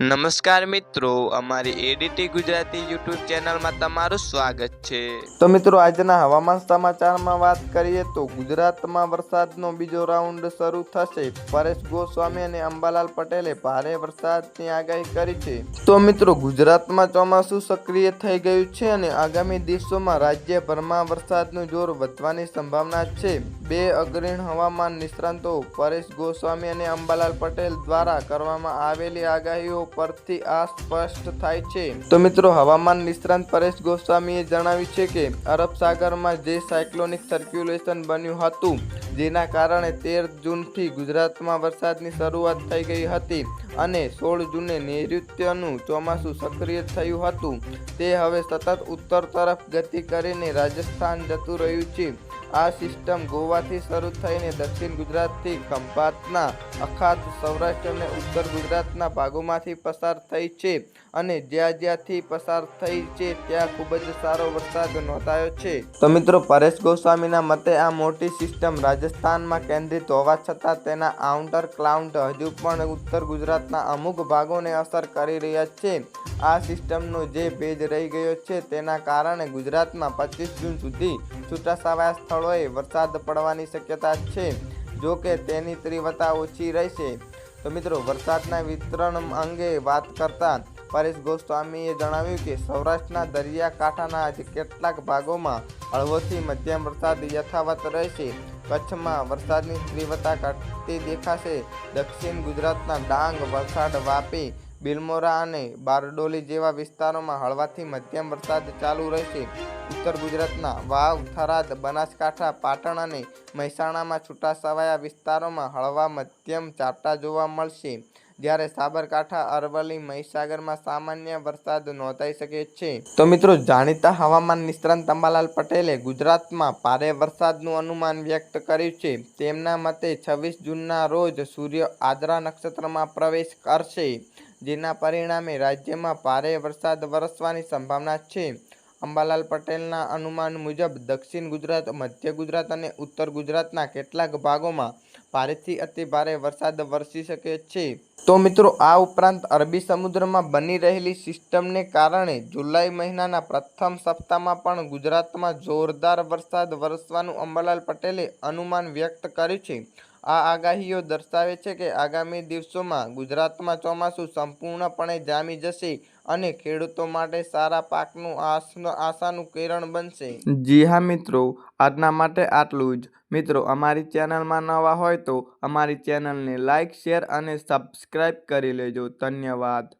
નમસ્કાર મિત્રો, અમારી એડીટી ગુજરાતી યુટ્યુબ ચેનલમાં તમારું સ્વાગત છે. તો મિત્રો, આજના હવામાન સમાચારમાં વાત કરીએ તો ગુજરાતમાં વરસાદનો બીજો રાઉન્ડ શરૂ થશે. પરેશ ગોસ્વામી અને અંબાલાલ પટેલે ભારે વરસાદની આગાહી કરી છે. તો મિત્રો, ગુજરાતમાં ચોમાસું સક્રિય થઈ ગયું છે અને આગામી દિવસોમાં રાજ્યભરમાં વરસાદનું જોર વધવાની સંભાવના છે. બે અગ્રણી હવામાન નિષ્ણાંતો પરેશ ગોસ્વામી અને અંબાલાલ પટેલ દ્વારા કરવામાં આવેલી આગાહીઓ પરથી આ સ્પષ્ટ થાય છે. તો મિત્રો, હવામાન નિષ્ણાંત પરેશ ગોસ્વામીએ જણાવ્યું છે કે, અરબ સાગરમાં જે સાયક્લોનિક સર્ક્યુલેશન બન્યું હતું, જેના કારણે તેર જૂનથી ગુજરાતમાં વરસાદની શરૂઆત થઈ ગઈ હતી અને સોળ જૂને નૈઋત્યનું ચોમાસું સક્રિય થયું હતું. તે હવે સતત ઉત્તર તરફ ગતિ કરીને રાજસ્થાન જતું રહ્યું છે. આ સિસ્ટમ ગોવાથી શરૂ થઈને દક્ષિણ ગુજરાતથી ખંભાતના, અખાત, સૌરાષ્ટ્ર અને ઉત્તર ગુજરાતના ભાગોમાંથી પસાર થઈ છે અને જ્યાં જ્યાંથી પસાર થઈ છે, ત્યાં ખૂબ જ સારો વરસાદ નોંધાયો છે. તો મિત્રો, પરેશ ગોસ્વામીના મતે આ મોટી સિસ્ટમ રાજસ્થાનમાં કેન્દ્રિત હોવા છતાં તેના આઉટર ક્લાઉન્ટ હજુ પણ ઉત્તર ગુજરાતના અમુક ભાગોને અસર કરી રહ્યા છે. આ સિસ્ટમનો જે ભેજ રહી ગયો છે તેના કારણે ગુજરાતમાં પચીસ જૂન સુધી છૂટાછવાયા સ્થળોએ વરસાદ પડવાની શક્યતા છે. જો કે તેની તીવ્રતા ઓછી રહેશે. તો મિત્રો, વરસાદના વિતરણ અંગે વાત કરતા પરેશ ગોસ્વામીએ જણાવ્યું કે, સૌરાષ્ટ્રના દરિયાકાંઠાના કેટલાક ભાગોમાં હળવોથી મધ્યમ વરસાદ યથાવત રહેશે. કચ્છમાં વરસાદની તીવ્રતા ઘટતી દેખાશે. દક્ષિણ ગુજરાતના ડાંગ વલસાડ, વાપી બિલમોરા અને બારડોલી જેવા વિસ્તારોમાં હળવાથી મધ્યમ વરસાદ ચાલુ રહેશે. ઉત્તર ગુજરાતના વાવ, થરાદ, બનાસકાંઠા, પાટણ અને મહેસાણામાં છૂટાછવાયા વિસ્તારોમાં હળવા મધ્યમ ઝાપટા જોવા મળશે. જ્યારે સાબરકાંઠા, અરવલ્લી, મહીસાગરમાં સામાન્ય વરસાદ નોંધાઈ શકે છે. તો મિત્રો, જાણીતા હવામાન નિષ્ણાંત અંબાલાલ પટેલે ગુજરાતમાં ભારે વરસાદનું અનુમાન વ્યક્ત કર્યું છે. તેમના મતે છવ્વીસ જૂનના રોજ સૂર્ય આદરા નક્ષત્રમાં પ્રવેશ કરશે. જેના પરિણામે રાજ્યમાં ભારે વરસાદ વરસવાની સંભાવના છે. અંબાલાલ પટેલના અનુમાન મુજબ દક્ષિણ ગુજરાત, મધ્ય ગુજરાત અને ઉત્તર ગુજરાતના કેટલાક ભાગોમાં ભારેથી અતિ ભારે વરસાદ વરસી શકે છે. તો મિત્રો, આ ઉપરાંત અરબી સમુદ્રમાં બની રહેલી સિસ્ટમને કારણે જુલાઈ મહિનાના પ્રથમ સપ્તાહમાં પણ ગુજરાતમાં જોરદાર વરસાદ વરસવાનું અંબાલાલ પટેલે અનુમાન વ્યક્ત કર્યું છે. આ આગાહીઓ દર્શાવે છે કે આગામી દિવસોમાં ગુજરાતમાં ચોમાસું સંપૂર્ણપણે જામી જશે અને ખેડૂતો માટે સારા પાકનું આશાનું કિરણ બનશે. જી હા મિત્રો, આજના માટે આટલું જ. મિત્રો, અમારી ચેનલમાં નવા હોય તો અમારી ચેનલને લાઇક શેર અને સબસ્ક્રાઇબ કરી લેજો. ધન્યવાદ.